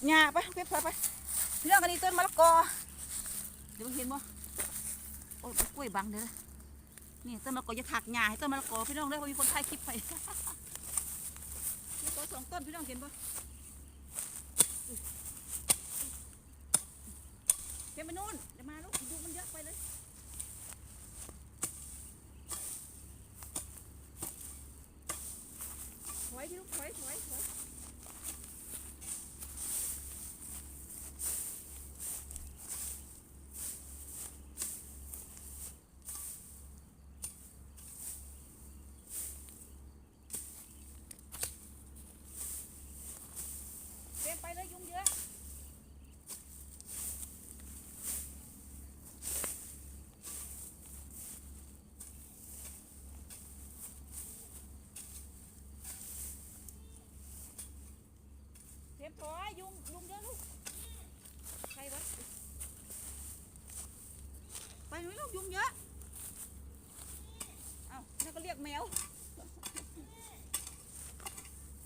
ดหญ้าไปเก็บไปไปพี่องกันนี่ต้นมะละกอ เดี๋ยวเห็นบ่โอ้ยกล้วยบังเด้อนี่ต้นมะละกอจะถักหญ้าให้ต้นมะละกอพี่น้องเด้อเพราะมีคนถ่ายคลิปไปมะละกอสองต้นพี่น้องเห็นบ่เก็บไปนู่นเดี๋ยวมาลูกดูมันเยอะไปเลยถอยพี่ลูกถอยถอยถอยเดินไปเลยยุงเยอะเตรียม ลุงยุงเยอะลูกใครวะไปหนุ้ยลูกยุงเยอะ เอานั่นก็เรียกแมว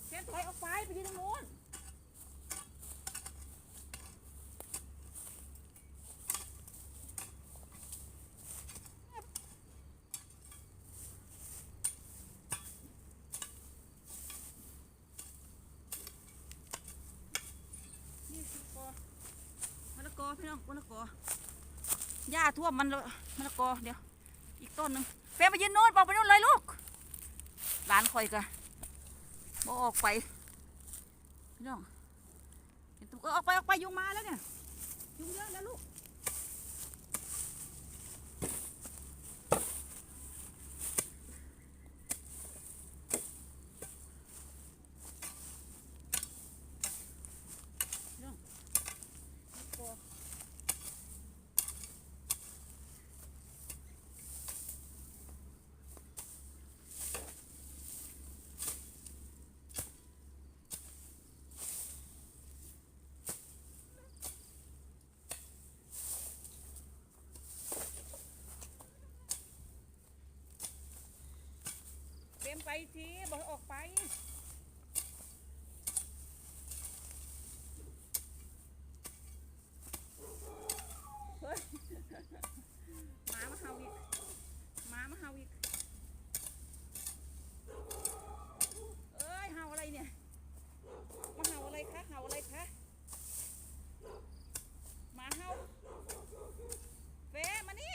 เช็ดถอยออกไปไปยืนตรงนู้นมะละกอมะละกอ พี่น้องมะละกอหญ้าท่วมมันมะละกอเดี๋ยว อีกต้นหนึ่งเป๊ะไปยืนโน่นบอกไปโน่นเลยลูกหลานคอยกะบอออกไปพี่น้องเห็นตุ๊กเออออกไปออกไปยุงมาแล้วเนี่ยยุงเยอะแล้วลูกพี่น้องมะละกอ เต็มไป ทีบอกให้ออกไป เฮ้ยหมามาเห่าอีกหมามาเห่าอีก เอ้ยเห่าอะไรเนี่ย มาเห่าอะไรคะเห่าอะไรคะหมาเห่าเฟมานี่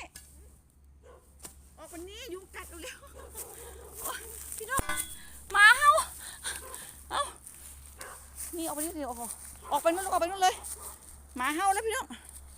ออกมานี้ยุงกัดเร็วๆโอ๊ยพี่น้องหมาเห่าเอ้านี่ ออกไปนี่เดียวออกออกไปนู่นลูกออกไปนู่นเลยหมาเห่าแล้วพี่น้อง